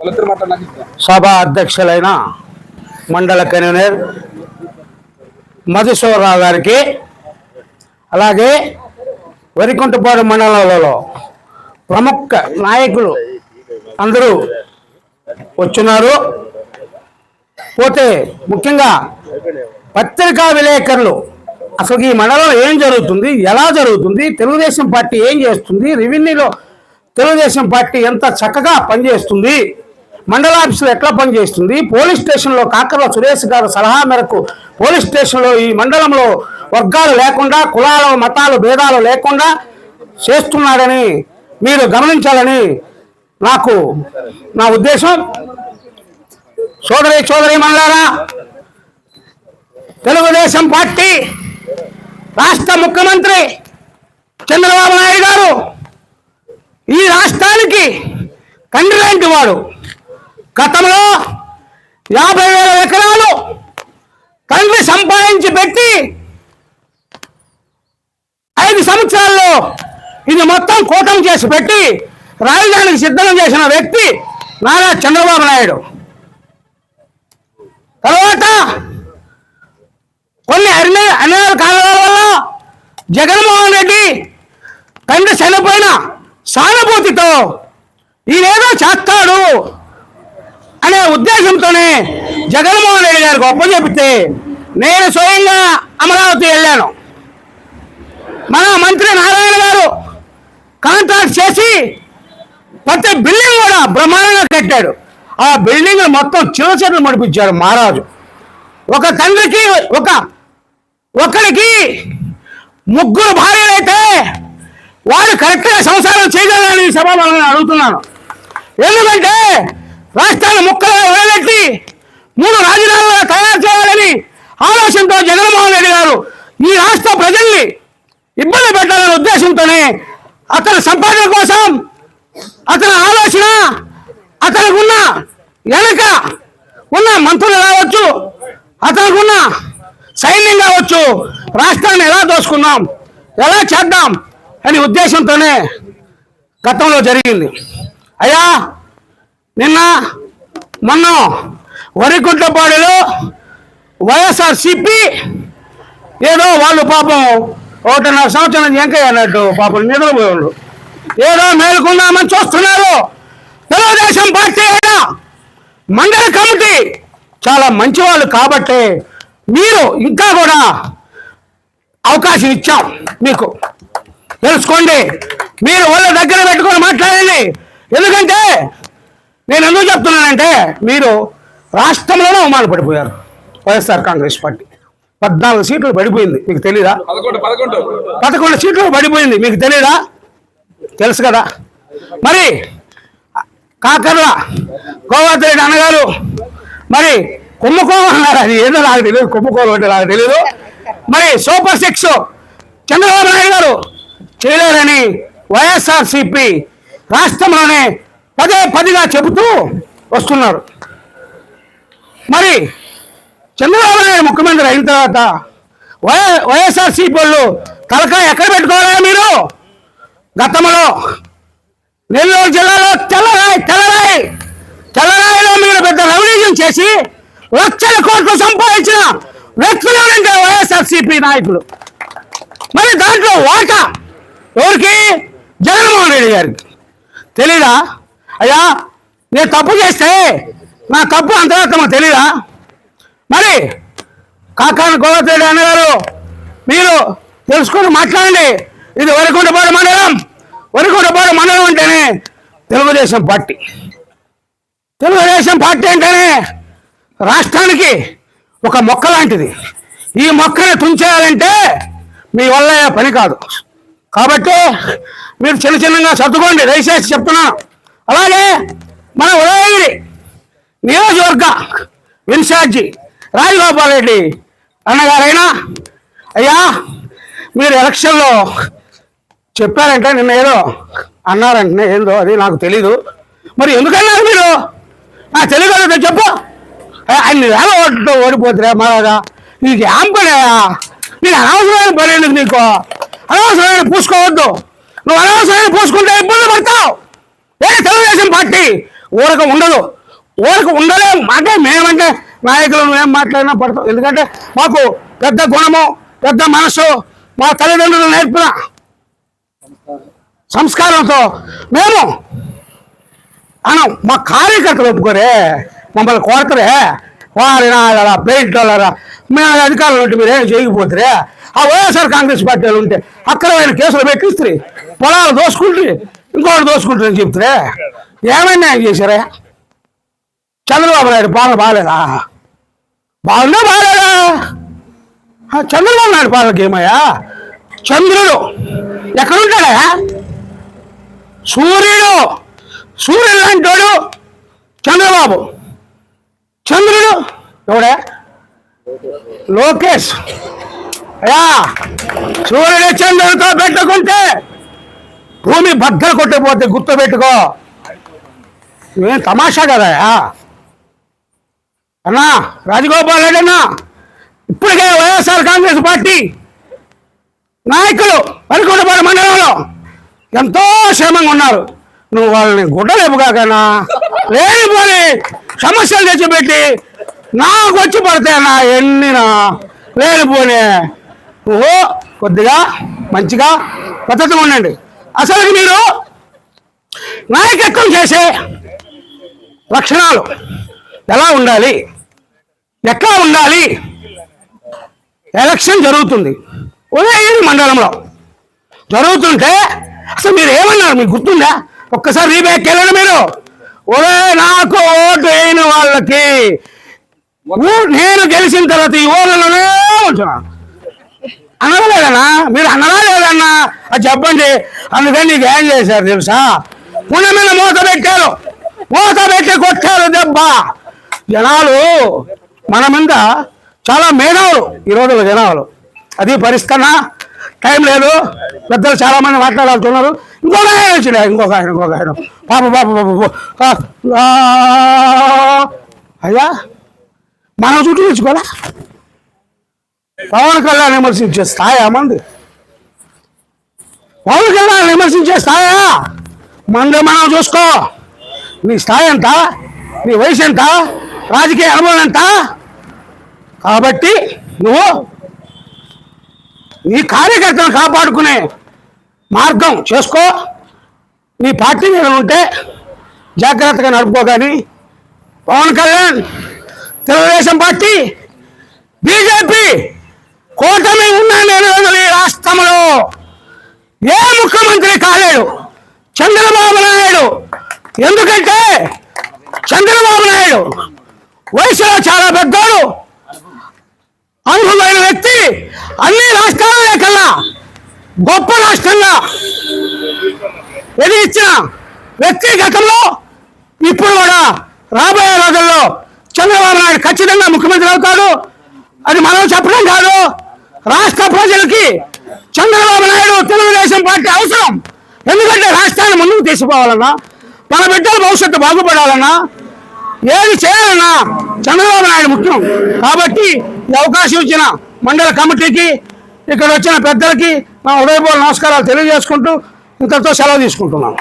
సభ అధ్యక్షులైన మండల కన్వీనర్ మధుసూరరావు గారికి అలాగే వరికుంటపాడు మండలంలో ప్రముఖ నాయకులు అందరూ వచ్చున్నారు పోతే ముఖ్యంగా పత్రికా విలేకరులు అసలు ఈ మండలంలో ఏం జరుగుతుంది ఎలా జరుగుతుంది తెలుగుదేశం పార్టీ ఏం చేస్తుంది రెవెన్యూలో తెలుగుదేశం పార్టీ ఎంత చక్కగా పనిచేస్తుంది మండల ఆఫీసులో ఎట్లా పనిచేస్తుంది? పోలీస్ స్టేషన్లో కాకర్ల సురేష్ గారు సలహా మేరకు పోలీస్ స్టేషన్లో ఈ మండలంలో వర్గాలు లేకుండా కులాలు మతాలు భేదాలు లేకుండా చేస్తున్నాడని మీరు గమనించాలని నాకు నా ఉద్దేశం. సోదరి సోదరి మండలారా తెలుగుదేశం పార్టీ రాష్ట్ర ముఖ్యమంత్రి చంద్రబాబు నాయుడు గారు ఈ రాష్ట్రానికి కండి లాంటి వాడు. గతంలో యాభై వేల ఎకరాలు తండ్రి సంపాదించి పెట్టి ఐదు సంవత్సరాల్లో ఇది మొత్తం కూటం చేసి పెట్టి రాజధానికి సిద్ధం చేసిన వ్యక్తి నారా చంద్రబాబు నాయుడు. తర్వాత కొన్ని అన్ని అన్యాయ కారణాల వల్ల జగన్మోహన్ రెడ్డి తండ్రి చనిపోయిన సానుభూతితో ఈయనేదో చేస్తాడు. అనే ఉద్దేశంతోనే జగన్మోహన్ రెడ్డి గారికి ఒప్పచెప్పితే నేను స్వయంగా అమరావతి వెళ్ళాను. మన మంత్రి నారాయణ గారు కాంట్రాక్ట్ చేసి ప్రతి బిల్డింగ్ కూడా బ్రహ్మాండంగా కట్టాడు. ఆ బిల్డింగ్ మొత్తం చిన్న మడిపించాడు మహారాజు. ఒక తండ్రికి ఒక ఒకరికి ముగ్గురు భార్యలైతే వాడు కరెక్ట్గా సంసారం చేయగలని సభ అడుగుతున్నాను. ఎందుకంటే రాష్ట్రాన్ని ముక్కలుగా వదిలెట్టి మూడు రాజధానులుగా తయారు చేయాలని ఆలోచనతో జగన్మోహన్ రెడ్డి గారు ఈ రాష్ట్ర ప్రజల్ని ఇబ్బంది పెట్టాలనే ఉద్దేశంతోనే అతని సంపాదన కోసం అతని ఆలోచన అతనికి ఉన్న వెనక ఉన్న మంత్రులు కావచ్చు అతనికి ఉన్న సైన్యం కావచ్చు రాష్ట్రాన్ని ఎలా దోసుకున్నాం ఎలా చేద్దాం అనే ఉద్దేశంతోనే గతంలో జరిగింది. అయ్యా నిన్న మొన్న వరికుంటపాడులో వైఎస్ఆర్ సిపి ఏదో వాళ్ళు పాపం ఒకటిన్నర సంవత్సరం వెంకయ్య అన్నట్టు పాపం నిద్రపోయేవాళ్ళు ఏదో మేలుకుందామని చూస్తున్నారు. తెలుగుదేశం పార్టీ అయినా మండల కమిటీ చాలా మంచి వాళ్ళు కాబట్టి మీరు ఇంకా కూడా అవకాశం ఇచ్చాం మీకు. తెలుసుకోండి. మీరు వాళ్ళ దగ్గర పెట్టుకొని మాట్లాడండి. ఎందుకంటే నేను ఎందుకు చెప్తున్నానంటే మీరు రాష్ట్రంలోనే అవమానపడిపోయారు. వైఎస్ఆర్ కాంగ్రెస్ పార్టీ. పద్నాలుగు సీట్లు పడిపోయింది. మీకు తెలీదా? పదకొండు సీట్లు పడిపోయింది. మీకు తెలీదా? తెలుసు కదా. మరి కాకర్ల గోవర్ధరెడ్డి అన్నగారు మరి కుంభకోణం అన్నారు? అది ఏదో నాకు తెలియదు. కుంభకోణం అంటే నాకు తెలియదు మరి సూపర్ సిక్స్ చంద్రబాబు నాయుడు గారు చేయలేరని వైఎస్ఆర్సిపి రాష్ట్రంలోనే పదే పదిగా చెబుతూ వస్తున్నారు. మరి చంద్రబాబు నాయుడు ముఖ్యమంత్రి అయిన తర్వాత వై వైఎస్ఆర్సీపీ వాళ్ళు తలకాయ ఎక్కడ పెట్టుకోవాలా మీరు? గతంలో నెల్లూరు జిల్లాలో తెల్లరాయి తెల్లరాయి తెల్లరాయిలో మీరు పెద్ద రెవల్యూషన్ చేసి లక్షల కోట్లు సంపాదించిన వ్యక్తులు ఎవరంటే వైఎస్ఆర్సీపీ నాయకులు. మరి దాంట్లో వాటా? ఎవరికి? జగన్మోహన్ రెడ్డి గారికి. తెలీదా? అయ్యా నేను తప్పు చేస్తే నా తప్పు అంతరాత్మ తెలీదా? మరి కాకాని గోవర్ధరెడ్డి అన్నగారు మీరు తెలుసుకొని మాట్లాడండి. ఇది వరికుంటపాడు మండలం. వరికుంటపాడు మండలం అంటేనే తెలుగుదేశం పార్టీ. తెలుగుదేశం పార్టీ అంటేనే రాష్ట్రానికి ఒక మొక్క లాంటిది. ఈ మొక్కను తుంచేయాలంటే మీ వల్ల పని కాదు. కాబట్టి మీరు చిన్న చిన్నగా సర్దుకోండి. దయచేసి చెప్తున్నాను అలాగే మన ఉదయగిరి నియోజకవర్గ ఇన్ఛార్జి రాజగోపాల్ రెడ్డి అన్నగారైనా అయ్యా మీరు ఎలక్షన్లో చెప్పారంటే నిన్న ఏదో అన్నారంటే ఏందో అది నాకు తెలీదు. మరి ఎందుకన్నారు మీరు? నా తెలియదు చెప్పు. ఏ, అన్ని వేల ఓట్లు ఓడిపోతురా మరాగా నీకు ఏం పడేయా నీకు అనవసరమైన పని ఎందుకు నీకు? అనవసరమైన పూసుకోవద్దు. నువ్వు అనవసరమైన పూసుకుంటే ఇబ్బంది పడతావు. ఏ తెలుగుదేశం పార్టీ? ఊరక ఉండదు. ఊరక ఉండలేము అంటే మేమంటే నాయకులు మేము మాట్లాడినా పడతాం ఎందుకంటే మాకు పెద్ద గుణము పెద్ద మనసు మా తల్లిదండ్రులు నేర్పిన సంస్కారంతో మేము అనం మా కార్యకర్తలు ఒప్పుకోరే మమ్మల్ని కోరతరే వారి నాడరా పెయింట్ వాళ్ళరా మేము అధికారులు ఉంటే మీరేం చేయకపోతురే ఆ వైఎస్ఆర్ కాంగ్రెస్ పార్టీ ఉంటే అక్రమైన కేసులు పెట్టిస్తారు పొలాలు దోసుకుంటే ఇంకోటి దోసుకుంటారని చెప్తారే ఏమైనా ఆయన చేశారా? చంద్రబాబు నాయుడు పాలన బాగాలేదా? బాగుందా బాగాలేదా? చంద్రబాబు నాయుడు పాలనకి ఏమయ్యా? చంద్రుడు ఎక్కడుంటాడా? సూర్యుడు. సూర్యుడు లాంటోడు చంద్రబాబు. చంద్రుడు ఎవడే? లోకేష్. అయ్యా సూర్యుడు చంద్రుడితో పెట్టుకుంటే భూమి బద్దలు కొట్టిపోతే గుర్తు పెట్టుకో తమాషా కదా? అన్నా రాజగోపాల్ రెడ్డి అన్నా ఇప్పటికే వైఎస్ఆర్ కాంగ్రెస్ పార్టీ నాయకులు వరకుంటపాడు మండలంలో ఎంతో క్షేమంగా ఉన్నారు. నువ్వు వాళ్ళని గుడ్డలేపుగాకనా లేనిపోని సమస్యలు తెచ్చిపెట్టి నాకు వచ్చి పడతాయన్నా ఎన్నినా. లేనిపోని నువ్వు కొద్దిగా మంచిగా పద్ధతిగా ఉండండి. అసలు మీరు నాయకత్వం చేసే లక్షణాలు ఎలా ఉండాలి? ఎట్లా ఉండాలి? ఎలక్షన్ జరుగుతుంది. ఉదయగిరి మండలంలో? జరుగుతుంటే అసలు మీరు ఏమన్నారు? మీకు గుర్తుందా? ఒక్కసారి రీబ్యాక్ వెళ్ళండి మీరు. ఒరే నాకు ఓటు వేయని వాళ్ళకి నేను గెలిచిన తర్వాత ఈ ఊళ్ళలోనే ఉంటున్నాను అనలేదన్నా? మీరు అనరా లేదన్నా? అది చెప్పండి. అందుకని నీకు ఏం చేశారు తెలుసా? పుణ్యమైన మీద మూత పెట్టారు. మూత పెట్టి కొట్టారు దెబ్బ. జనాలు మన మీద చాలా మేధావులు ఈ రోజుల్లో జనాలు. అది పరిస్థితి టైం లేదు. పెద్దలు చాలా మంది మాట్లాడుతున్నారు ఇంకొక ఆయన వచ్చిన ఇంకొక ఆయన ఇంకొక ఆయన. పాప పాప పాప అయ్యా మనం చుట్టూ తెచ్చుకోవాలా పవన్ కళ్యాణ్ విమర్శించే స్థాయా మంది? పవన్ కళ్యాణ్ విమర్శించే స్థాయా? మంది మనం చూసుకో. నీ స్థాయి ఎంత? నీ వయసు ఎంత? రాజకీయ అనుభవం ఎంత? కాబట్టి నువ్వు నీ కార్యకర్తను కాపాడుకునే మార్గం చేసుకో. నీ పార్టీ మీద ఉంటే జాగ్రత్తగా నడుపుకో కానీ పవన్ కళ్యాణ్ తెలుగుదేశం పార్టీ బీజేపీ కూటమి ఉన్న నేను ఈ రాష్ట్రంలో? ఏ ముఖ్యమంత్రి కాలేడు? చంద్రబాబు నాయుడు. ఎందుకంటే చంద్రబాబు నాయుడు వయసులో చాలా పెద్దోడు. అనుభవమైన వ్యక్తి. అన్ని రాష్ట్రాల కల్లా గొప్ప రాష్ట్రంగా ఎదిగించిన వ్యక్తి గతంలో ఇప్పుడు కూడా రాబోయే రోజుల్లో చంద్రబాబు నాయుడు ఖచ్చితంగా ముఖ్యమంత్రి అవుతాడు. అది మనం చెప్పడం కాదు. రాష్ట్ర ప్రజలకి చంద్రబాబు నాయుడు తెలుగుదేశం పార్టీ అవసరం. ఎందుకంటే రాష్ట్రాన్ని ముందుకు తీసుకుపోవాలన్నా మన బిడ్డల భవిష్యత్తు బాగుపడాలన్నా ఏది చేయాలన్నా చంద్రబాబు నాయుడు ముఖ్యం. కాబట్టి ఈ అవకాశం ఇచ్చిన మండల కమిటీకి ఇక్కడ వచ్చిన పెద్దలకి నా ఉదయపూర్వ నమస్కారాలు తెలియజేసుకుంటూ ఇంతటితో సెలవు తీసుకుంటున్నాను.